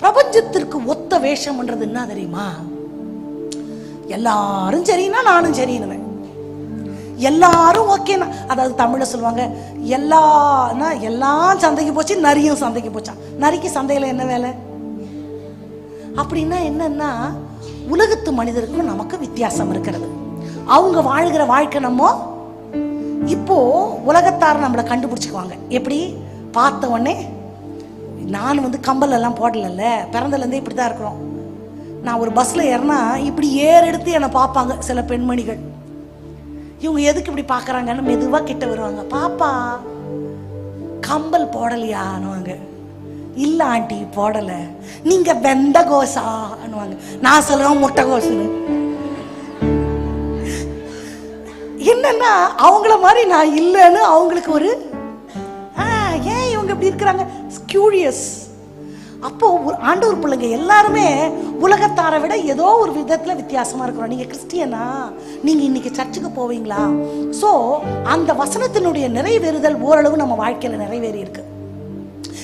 பிரபஞ்சத்திற்கு ஒத்த வேஷம்ன்றது என்ன தெரியுமா? எல்லாரும் சரின்னா நானும் சரின்னுவேன். எல்லாரும் ஓகேனா அதாவது தமிழ சொல்லுவாங்க எல்லாம்னா எல்லாம் சந்தைக்கு போச்சு நரியும் சந்தைக்கு போச்சான் நரிக்கு சந்தையில என்ன வேலை? அப்படின்னா என்னன்னா உலகத்து மனிதருக்கும் நமக்கு வித்தியாசம் இருக்கிறது. அவங்க வாழ்கிற வாழ்க்கை நம்ம இப்போ உலகத்தார் நம்மளை கண்டுபிடிச்சுக்குவாங்க. எப்படி? பார்த்த உடனே நான் வந்து கம்பலெல்லாம் போடலைல்ல பிறந்தலேருந்தே இப்படி தான் இருக்கிறோம். நான் ஒரு பஸ்ஸில் ஏறினா இப்படி ஏறெடுத்து எடுத்து என்னை பார்ப்பாங்க சில பெண்மணிகள். இவங்க எதுக்கு இப்படி பார்க்குறாங்கன்னு மெதுவாக கிட்ட வருவாங்க. பாப்பா கம்பல் போடலையான்னுவாங்க இல்லை ஆண்டி போடலை. நீங்கள் வெந்த கோசான்னுவாங்க நான் சொல்லுவேன் முட்டை கோசுன்னு என்னன்னா அவங்கள மாதிரி நான் இல்லைன்னு அவங்களுக்கு ஒரு எப்படி இருக்கிறாங்க. கியூரியஸ் அப்போ ஒரு ஆண்டவர் பிள்ளைங்க எல்லாருமே உலகத்தாரை விட ஏதோ ஒரு விதத்துல வித்தியாசமா இருக்கிறோம். நீங்க கிறிஸ்டியனா? நீங்க இன்னைக்கு சர்ச்சுக்கு போவீங்களா? சோ அந்த வசனத்தினுடைய நிறைவேறுதல் ஓரளவு நம்ம வாழ்க்கையில நிறைவேறி இருக்கு.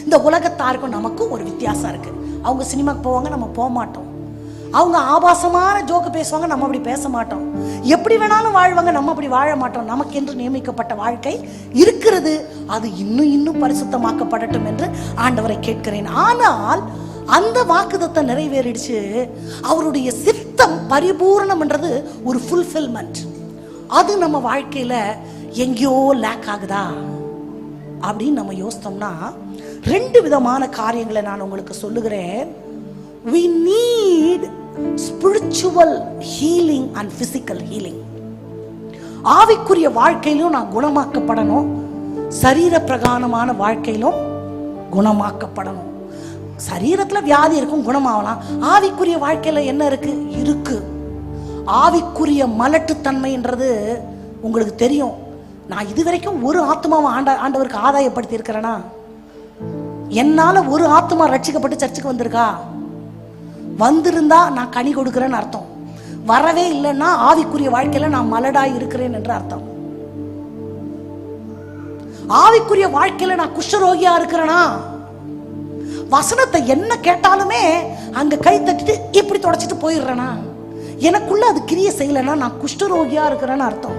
இந்த உலகத்தாருக்கும் நமக்கும் ஒரு வித்தியாசம் இருக்கு. அவங்க சினிமாக்கு போவாங்க நம்ம போக மாட்டோம் அவங்க ஆபாசமான ஜோக்கு பேசுவாங்க நம்ம அப்படி பேச மாட்டோம். எப்படி வேணாலும் வாழ்வாங்க நம்ம அப்படி வாழ மாட்டோம். நமக்கென்று நியமிக்கப்பட்ட வாழ்க்கை இருக்கிறது. அது இன்னும் இன்னும் பரிசுத்தமாக்கப்படட்டும் என்று ஆண்டவரை கேட்கிறேன். ஆனால் அந்த வாக்குதத்தை நிறைவேறிடுச்சு. அவருடைய சித்தம் பரிபூரணம்ன்றது ஒரு ஃபுல்ஃபில்மெண்ட் அது நம்ம வாழ்க்கையில எங்கேயோ லேக் ஆகுதா? அப்படின்னு நம்ம யோசித்தோம்னா ரெண்டு விதமான காரியங்களை நான் உங்களுக்கு சொல்லுகிறேன். We need spiritual healing and physical healing ஆவிக்குரிய வாழ்க்கையிலும் நான் குணமாக்கப்படணும். சரீர பிரகாரமான வாழ்க்கையிலும் குணமாக்கப்படணும். சரீரத்தில் வியாதி இருக்கும் குணமாகலாம். ஆவிக்குரிய வாழ்க்கையில் என்ன இருக்கு? இருக்கு. ஆவிக்குரிய மலட்டுத்தன்மைன்றது உங்களுக்கு தெரியும். நான் இதுவரைக்கும் ஒரு ஆத்மாவை ஆண்ட ஆண்டவருக்கு ஆதாயப்படுத்தி இருக்கிறேனா என்னால ஒரு ஆத்மா ரட்சிக்கப்பட்டு சர்ச்சுக்கு வந்திருக்கா? வந்திருந்தா நான் கனி கொடுக்குறேன்னு அர்த்தம். வரவே இல்லைன்னா ஆவிக்குரிய வாழ்க்கையில நான் மலடாய் இருக்கிறேன் என்று அர்த்தம். ஆவிக்குரிய வாழ்க்கையில நான் குஷ்டரோகியா இருக்கிறேனா? வசனத்தை என்ன கேட்டாலுமே அங்க கை தட்டிட்டு இப்படி தொடச்சிட்டு போயிடுறேனா? எனக்குள்ள அது கிரிய செய்யலைன்னா நான் குஷ்டரோகியா இருக்கிறேன்னு அர்த்தம்.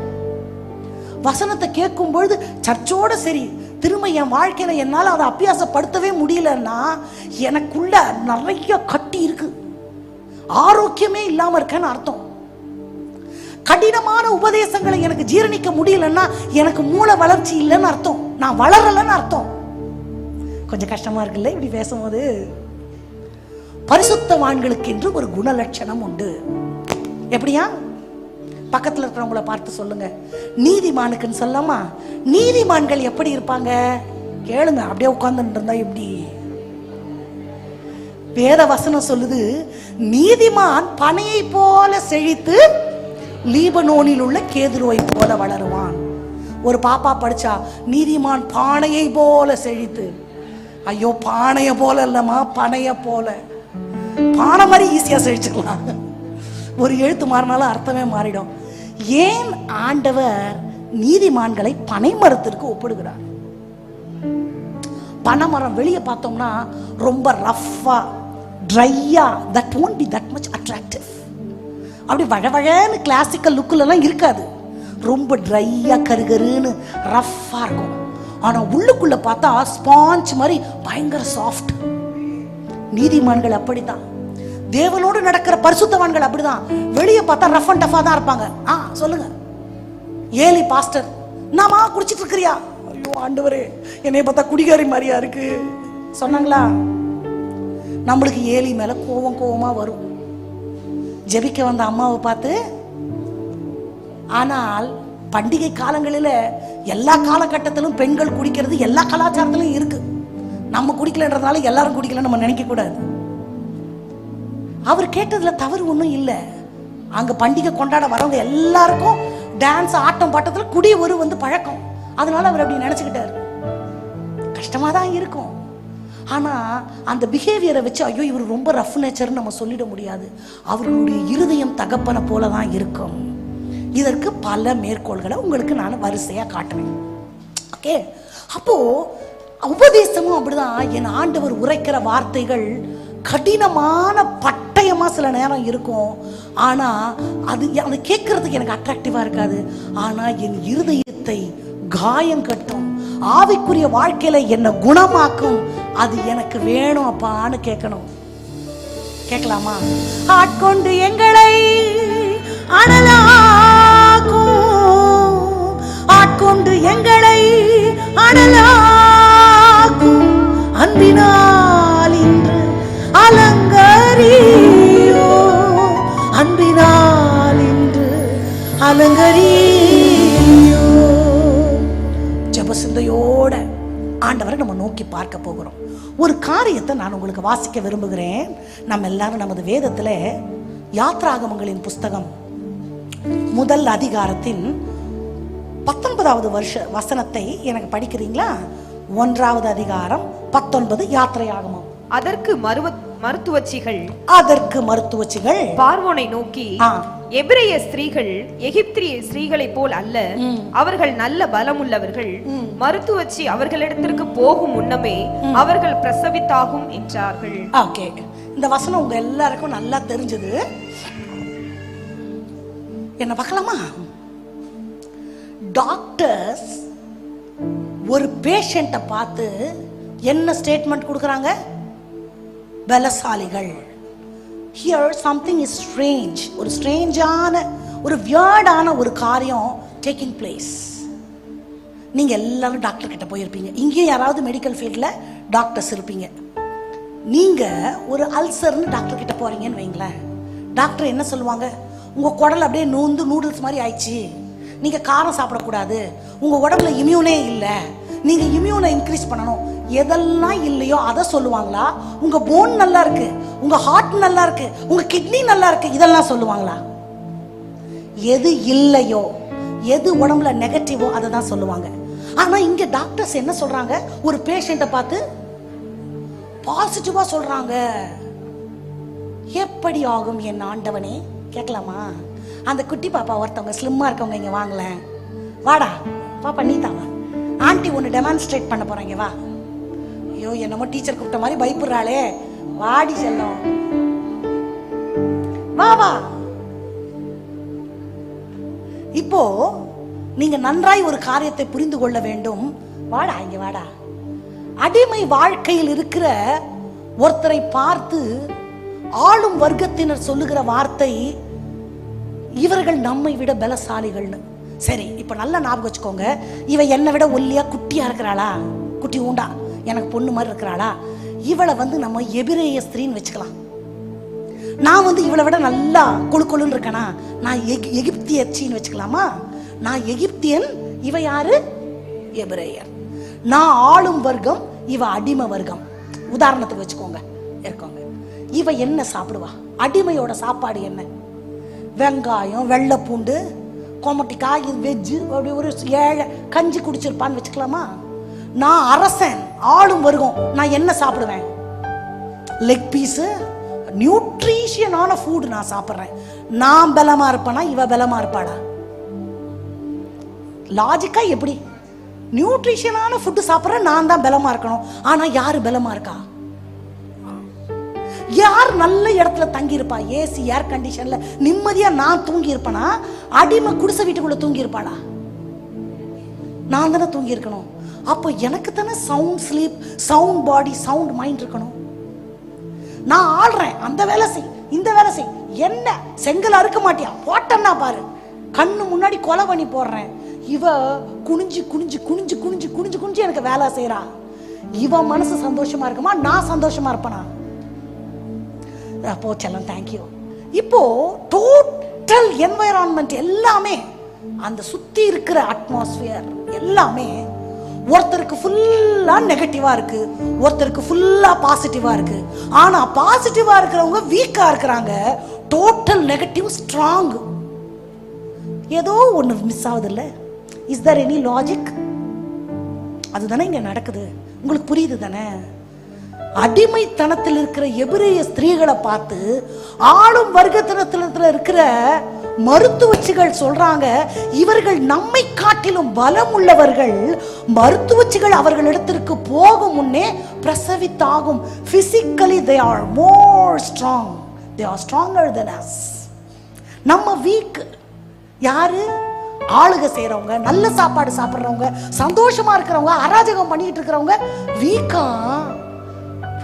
வசனத்தை கேட்கும் பொழுது சர்ச்சோட சரி திரும்ப என் வாழ்க்கையில என்னால் அதை அபியாசப்படுத்தவே முடியலன்னா எனக்குள்ள நிறைய கட்டி இருக்கு. ஆரோக்கியமே இல்லாம இருக்கேன்னு அர்த்தம். கடினமான உபதேசங்களை எனக்கு ஜீரணிக்க முடியலன்னா எனக்கு மூளை வளர்ச்சி இல்லைன்னு அர்த்தம். நான் வளரலைன்னு அர்த்தம். கொஞ்சம் கஷ்டமா இருக்குல்ல இப்படி பேசும்போது? பரிசுத்தவான்களுக்கு என்று ஒரு குணலட்சணம் உண்டு. எப்படியா? பக்கத்துல இருக்கிறவங்கள பார்த்து சொல்லுங்க. நீதிமானுக்குன்னு சொல்லாமா நீதிமான்கள் எப்படி இருப்பாங்க? கேளுங்க. அப்படியே உட்காந்துட்டு இருந்தா எப்படி? வேத வசனம் சொல்லுது நீதிமான் பனையை போல செழித்து லீபனோனில் உள்ள கேதுருவை போல வளருவான். ஒரு பாப்பா படிச்சா நீதிமான் பானையை போல செழித்து. ஐயோ பானைய போல இல்லம்மா பனைய போல. பானை மாதிரி ஈஸியா செழிச்சுக்கலாம். ஒரு எழுத்து மாறினாலும் அர்த்தமே மாறிடும். ஏன் ஆண்டவர் நீதிமான்களை பனை மரத்திற்கு ஒப்பிடுகிறார்? பனைமரம் வெளியே பார்த்தோம்னா ரொம்ப ரஃப்பாக ட்ரையா that won't be that much attractive அப்படி வழவழன்னு கிளாசிக்கல் லுக்கிலலாம் இருக்காது. ரொம்ப ட்ரையா கருகருன்னு ரஃப்பாக இருக்கும். ஆனால் உள்ளுக்குள்ள பார்த்தா ஸ்பாஞ்ச் மாதிரி பயங்கர சாஃப்ட் நீதிமான்கள் அப்படிதான் தேவனோடு நடக்கிற பரிசுத்தவான்கள் அப்படிதான். வெளியே பார்த்தா ரஃப் அண்ட் டஃபா தான் இருப்பாங்க. ஆ சொல்லுங்க. ஏலி பாஸ்டர் நாமா குடிச்சிட்டு இருக்கிறியா? ஐயோ ஆண்டவரே என்னைய பார்த்தா குடிகாரி மாதிரியா இருக்கு. சொன்னாங்களா? நம்மளுக்கு ஏலி மேல கோவம் கோவமா வரும். ஜெபிக்க வந்த அம்மாவை பார்த்து ஆனால் பண்டிகை காலங்களில் எல்லா காலகட்டத்திலும் பெண்கள் குடிக்கிறது எல்லா கலாச்சாரத்திலும் இருக்கு. நம்ம குடிக்கலன்றதுனால எல்லாரும் குடிக்கலன்னு நம்ம நினைக்க கூடாது அவர் கேட்டதுல தவறு ஒன்றும் இல்லை. அங்க பண்டிகை கொண்டாட வரவங்க எல்லாருக்கும் டான்ஸ் ஆட்டம் பாட்டத்தில் குடி ஒரு வந்து பழக்கம். அதனால அவர் அப்படி நினைச்சுக்கிட்டாரு. கஷ்டமா தான் இருக்கும். ஆனால் அந்த பிஹேவியரை வச்சு ஐயோ இவர் ரொம்ப ரஃப் நேச்சர்னு நம்ம சொல்லிட முடியாது. அவர்களுடைய இருதயம் தகப்பனை போல தான் இருக்கும். இதற்கு பல மேற்கோள்களை உங்களுக்கு நான் வரிசையாக காட்டுறேன். ஓகே அப்போது உபதேசமும் அப்படிதான். என் ஆண்டவர் உரைக்கிற வார்த்தைகள் கடினமான பட்டயமாக சில நேரம் இருக்கும். ஆனால் அது அதை கேட்கறதுக்கு எனக்கு அட்ராக்டிவாக இருக்காது. ஆனால் என் இருதயத்தை காயம் கட்டும் ஆவிக்குரிய வாழ்க்கையில என்ன குணமாக்கும் அது எனக்கு வேணும் அப்பான்னு கேட்கணும். கேட்கலாமா? ஆட்கொண்டு எங்களை அனலாக்கும். ஆட்கொண்டு எங்களை அனலாக்கும். அன்பினால் இன்று அலங்கரியோ அன்பினால் இன்று அலங்கரியோ ஜபசிந்தையோட ஆண்டவரை நம்ம நோக்கி பார்க்க போகிறோம். ஒரு காரியத்தை நான் உங்களுக்கு வாசிக்க விரும்புகிறேன். நம்ம எல்லாரும் நமது வேதத்தில் யாத்ராகமங்களின் புஸ்தகம் முதல் அதிகாரத்தின் பத்தொன்பதாவது வருஷ வசனத்தை எனக்கு படிக்கிறீங்களா? ஒன்றாவது அதிகாரம் பத்தொன்பது யாத்திரையாகமம் அதற்கு மருவ மருத்துவச்சிகள். அதற்கு மருத்துவச்சிகள். பார்வோனை நோக்கி. எபிரேய ஸ்திரீகள் எகிப்திய ஸ்திரீகளைப் போல் அல்ல. அவர்கள் நல்ல பலமுள்ளவர்கள். மருத்துவச்சி அவர்களிடத்திற்கு போகும் முன்னமே அவர்கள் பிரசவித்தாகும் என்றார்கள். ஓகே. இந்த வசனம் உங்க எல்லாருக்கும் நல்லா தெரிஞ்சது. என்ன பார்க்கலாமா? டாக்டர்ஸ் ஒரு பேஷண்ட்டை பார்த்து என்ன ஸ்டேட்மெண்ட் கொடுக்குறாங்க? பலசாலிகள். ஹியர் சம்திங் இஸ் ஸ்ட்ரேஞ்ச் ஒரு ஸ்ட்ரேஞ்சான ஒரு வியர்டான ஒரு காரியம் டேக்கிங் பிளேஸ் நீங்க எல்லாரும் டாக்டர் கிட்ட போயிருப்பீங்க. இங்கேயும் யாராவது மெடிக்கல் ஃபீல்டில் டாக்டர்ஸ் இருப்பீங்க. நீங்க ஒரு அல்சர்னு டாக்டர் கிட்ட போறீங்கன்னு வைங்களேன். டாக்டர் என்ன சொல்லுவாங்க? உங்க குடல் அப்படியே நூந்து நூடுல்ஸ் மாதிரி ஆயிடுச்சு. நீங்க காரம் சாப்பிடக்கூடாது. உங்க உடம்புல இம்யூனே இல்லை. நீங்க இம்யூனை இன்க்ரீஸ் பண்ணணும். எதெல்லாம் இல்லையோ அதை சொல்லுவாங்களா? உங்க போன் நல்லா இருக்கு உங்க ஹார்ட் நல்லா இருக்கு உங்க கிட்னி நல்லா இருக்கு இதெல்லாம் சொல்லுவாங்களா? எது இல்லையோ எது உடம்புல நெகட்டிவோ அதை தான் சொல்லுவாங்க. ஆனா இங்க டாக்டர்ஸ் என்ன சொல்றாங்க? ஒரு பேஷண்ட்டை பார்த்து பாசிட்டிவா சொல்றாங்க. எப்படி ஆகும் என் ஆண்டவனே? கேட்கலாமா? அந்த குட்டி பாப்பா ஒருத்தவங்க ஸ்லிம்மா இருக்கவங்க இங்க வாங்கலேன் வாடா பாப்பா நீ தாவா ஆண்டி ஒன்று டெமான்ஸ்ட்ரேட் பண்ண போறாங்க வா. ஐயோ என்னமோ டீச்சர் கூப்பிட்ட மாதிரி பயப்படுறாளே. வாடி செல்லம். வா வா. இப்போ நீங்க நன்றாய் ஒரு காரியத்தை புரிந்து கொள்ள வேண்டும். வாடா இங்க வாடா. அடிமை வாழ்க்கையில் இருக்கிற ஒருத்தரை பார்த்து ஆளும் வர்க்கத்தினர் சொல்லுகிற வார்த்தை இவர்கள் நம்மை விட பலசாலிகள்னு. சரி இப்ப நல்லா ஞாபகம் வச்சுக்கோங்க. இவ என்னை விட ஒல்லியா குட்டியா இருக்கிறாளா? குட்டி உண்டா எனக்கு பொண்ணு மாதிரி இருக்கிறாளா? இவளை வந்து நம்ம எபிரேய ஸ்திரீன்னு வச்சுக்கலாம். நான் வந்து இவளை விட நல்லா கொழு கொழுன்னு இருக்கேனா? நான் எகி எகிப்தியச்சின்னு வச்சுக்கலாமா? நான் எகிப்தியன் இவ யாரு? எபிரேயர் நான் ஆளும் வர்க்கம் இவ அடிமை வர்க்கம். உதாரணத்துக்கு வச்சுக்கோங்க இருக்கோங்க. இவ என்ன சாப்பிடுவா? அடிமையோட சாப்பாடு என்ன? வெங்காயம் வெள்ளை பூண்டு கொமட்டிக்காய் வெஜ்ஜு அப்படி ஒரு ஏழை கஞ்சி குடிச்சிருப்பான்னு வச்சுக்கலாமா? நான் அரசன். ஆளும் வருகும் நான் என்ன சாப்பிடுவேன்? லெக் பீஸு நியூட்ரிஷியனான ஃபுட் நான் சாப்பிட்றேன். நான் பலமாக இருப்பேனா? இவ பலமாக இருப்பாளா லாஜிக்கா எப்படி? நியூட்ரிஷனான ஃபுட்டு சாப்பிட்றேன் நான் தான் பலமாக இருக்கணும். ஆனால் யார் பலமாக இருக்கா? யார் நல்ல இடத்துல தங்கி இருப்பா ஏசி ஏர் கண்டிஷன்ல நிம்மதியா நான் தூங்கி அடிமை குடிசை வீட்டுக்குள்ள தூங்கி இருப்பாளா? நான் தானே தூங்கி இருக்கணும். அப்போ எனக்கு தானே sound sleep sound body sound mind இருக்கணும். நான் ஆடுறேன் அந்த வேலை செய் இந்த வேலை செய். என்ன செங்கல் அறுக்க மாட்டியா? போட்டேன்னா பாரு. கண்ணு முன்னாடி கொலை பண்ணி போடுறேன். இவ குனிஞ்சு குனிஞ்சு குனிஞ்சு குனிஞ்சு குனிஞ்சு குனிஞ்சு எனக்கு வேலை செய்றா. இவ மனசு சந்தோஷமா இருக்குமா? நான் சந்தோஷமா இருப்பேனா? போச்செல்லாம் தேங்க்யூ இப்போ டோட்டல் என்வைரான்மெண்ட் எல்லாமே அந்த சுத்தி இருக்கிற அட்மாஸ்பியர் எல்லாமே ஒருத்தருக்கு ஃபுல்லாக நெகட்டிவாக இருக்கு. ஒருத்தருக்கு ஃபுல்லாக பாசிட்டிவாக இருக்கு. ஆனால் பாசிட்டிவாக இருக்கிறவங்க வீக்காக இருக்கிறாங்க. டோட்டல் நெகட்டிவ் ஸ்ட்ராங் ஏதோ ஒன்று மிஸ் ஆகுது இல்லை இஸ் தர் எனி லாஜிக் அதுதானே இங்கே நடக்குது. உங்களுக்கு புரியுது தானே? அடிமைத்தனத்தில் இருக்கிற எபிரேய ஸ்திரீகளை பார்த்து ஆளும் வர்க்கத்தனத்தில் இருக்கிற மருத்துவச்சிகள் சொல்றாங்க இவர்கள் நம்மை காட்டிலும் பலம் உள்ளவர்கள் மருத்துவச்சிகள் அவர்களிடத்திற்கு போகும் முன்னே பிரசவித்தாகும். Physically they are more strong they are stronger than us நம்ம வீக் யாரு? ஆளுக செய்கிறவங்க நல்ல சாப்பாடு சாப்பிட்றவங்க சந்தோஷமா இருக்கிறவங்க அராஜகம் பண்ணிட்டு இருக்கிறவங்க வீக்கா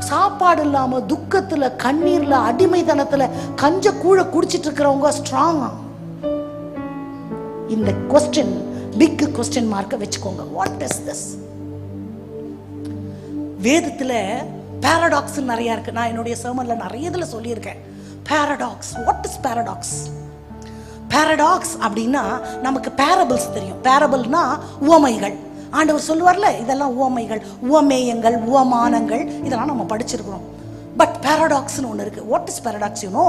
சாப்பாடு இல்லாம துக்கத்துல கண்ணீர்ல அடிமைத்தனத்துல கஞ்ச கூழ குடிச்சிட்டு இருக்கிறவங்க ஸ்ட்ராங்கா இந்த கொஸ்டின் பிக் கொஸ்டின் மார்க்கை வச்சுக்கோங்க. வாட் இஸ் திஸ் வேதத்துல பாரடாக்ஸ் நிறைய இருக்கு. நான் என்னுடைய சர்மனில் நிறைய இதுல சொல்லியிருக்கேன். Paradox what is paradox paradox அப்படின்னா நமக்கு பேரபிள்ஸ் தெரியும். பேரபிள்னா உவமைகள். ஆண்டவர் சொல்லுவார்ல இதெல்லாம் உவமைகள் உவமேயங்கள் உவமானங்கள். இதெல்லாம் நம்ம படிச்சிருக்கிறோம். பட் பாரடாக்ஸ்னு ஒன்று இருக்கு. வாட் இஸ் பேரடாக்ஸ் யூனோ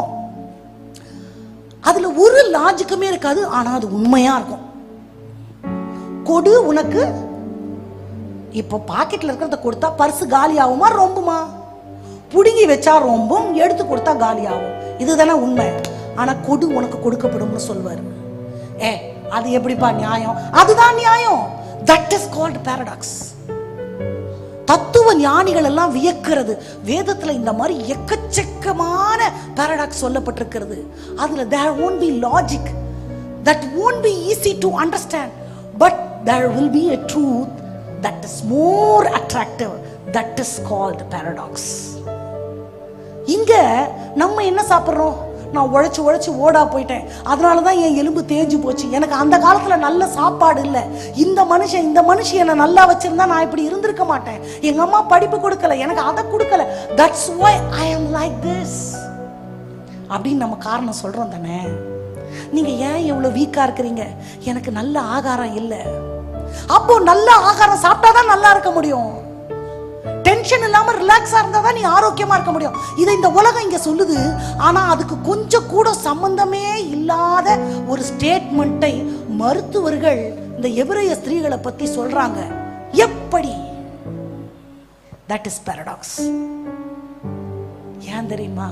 அதுல ஒரு லாஜிக்குமே இருக்காது ஆனா அது உண்மையா இருக்கும். கொடு உனக்கு. இப்போ பாக்கெட்ல இருக்கிறத கொடுத்தா பர்சு காலி ஆகுமா? ரொம்புமா? புடுங்கி வச்சா ரொம்பும் எடுத்து கொடுத்தா காலி ஆகும். இதுதானே உண்மை. ஆனா கொடு உனக்கு கொடுக்கப்படும்னு சொல்வாரு. ஏ அது எப்படிப்பா நியாயம்? அதுதான் நியாயம். தட் இஸ் கால்ட் பாரடாக்ஸ் தத்துவ ஞானிகள் எல்லாம் வியக்கிறது. வேதத்துல இந்த மாதிரி எக்கச்சக்கமான பேரடாக்ஸ் சொல்லப்பட்டிருக்கிறது. அதுல there won't be logic that won't be easy to understand but there will be a truth that is more attractive that is called paradox இங்க நம்ம என்ன சாப்பிட்றோம்? நான் உழைச்சி உழைச்சி ஓடா போயிட்டேன். அதனால தான் என் எலும்பு தேஞ்சு போச்சு. எனக்கு அந்த காலத்தில் நல்ல சாப்பாடு இல்லை. இந்த மனுஷன் இந்த மனுஷன் என்னை நல்லா வச்சிருந்தா நான் இப்படி இருந்திருக்க மாட்டேன். எங்கள் அம்மா படிப்பு கொடுக்கல. எனக்கு அதை கொடுக்கல. That's why I am like this அப்படின்னு நம்ம காரணம் சொல்கிறோம் தானே. நீங்கள் ஏன் எவ்வளோ வீக்காக இருக்கிறீங்க? எனக்கு நல்ல ஆகாரம் இல்லை. அப்போ நல்ல ஆகாரம் சாப்பிட்டா தான் நல்லா இருக்க முடியும். டென்ஷன் இல்லாம ரிலாக்ஸா இருந்தா தான் நீ ஆரோக்கியமா இருக்க முடியும். இதை இந்த உலகம் இங்க சொல்லுது. ஆனா அதுக்கு கொஞ்சம் கூட சம்பந்தமே இல்லாத ஒரு ஸ்டேட்மெண்ட்டை மருத்துவர்கள் இந்த எபிரைய ஸ்திரீகளை பத்தி சொல்றாங்க. எப்படி? தட் இஸ் பாரடாக்ஸ் ஏன் தெரியுமா?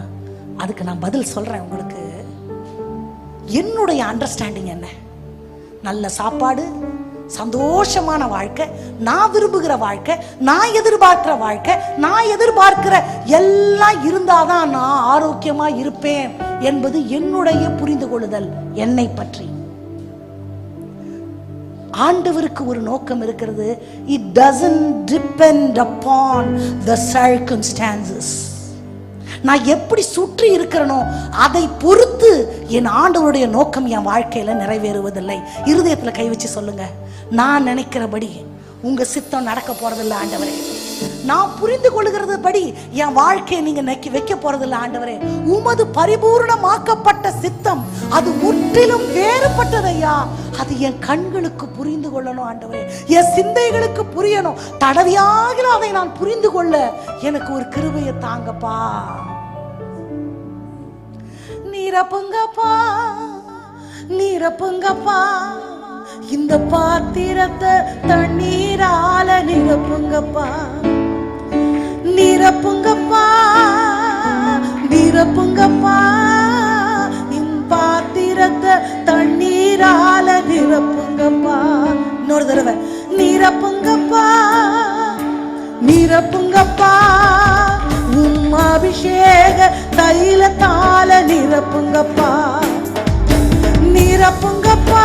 அதுக்கு நான் பதில் சொல்றேன் உங்களுக்கு. என்னுடைய அண்டர்ஸ்டாண்டிங் என்ன? நல்ல சாப்பாடு சந்தோஷமான வாழ்க்கை நான் விரும்புகிற வாழ்க்கை நான் எதிர்பார்க்கிற வாழ்க்கை நான் எதிர்பார்க்கிற எல்லாம் இருந்தாதான் நான் ஆரோக்கியமா இருப்பேன் என்பது என்னுடைய புரிந்து கொள்ளுதல் என்னை பற்றி. ஆண்டவருக்கு ஒரு நோக்கம் இருக்கிறது. It doesn't depend upon the circumstances நான் எப்படி சுற்றி இருக்கிறனோ அதை பொறுத்து என் ஆண்டவருடைய நோக்கம் என் வாழ்க்கையில் நிறைவேறுவதில்லை. இருதயத்தில் கை வச்சு சொல்லுங்க. நான் நினைக்கிறபடி உங்க சித்தம் நடக்க போறதில்லை ஆண்டவரே. நான் புரிந்து கொள்கிறது படி என் வாழ்க்கையை நீங்க நக்கி வைக்க போறதில்லை ஆண்டவரே. உமது பரிபூர்ணமாக்கப்பட்ட சித்தம் அது முற்றிலும் வேறுபட்டதையா? அது என் கண்களுக்கு புரிந்து கொள்ளணும் ஆண்டவரே. என் சிந்தைகளுக்கு புரியணும். தடவையாக அதை நான் புரிந்து கொள்ள எனக்கு ஒரு கிருபையை தாங்கப்பா. நீரப்புங்கப்பா நீரப்புங்கப்பா. இந்த பாத்திரத்தை தண்ணீரால நிரப்புங்கப்பா. நிரப்புங்கப்பா நிரப்புங்கப்பா இந்த பாத்திரத்தை தண்ணீரால நிரப்புங்கப்பா இன்னொரு தடவை. நிரப்புங்கப்பா நிரப்புங்கப்பா உம் அபிஷேக தைலத்தால நிரப்புங்கப்பா நிரப்புங்கப்பா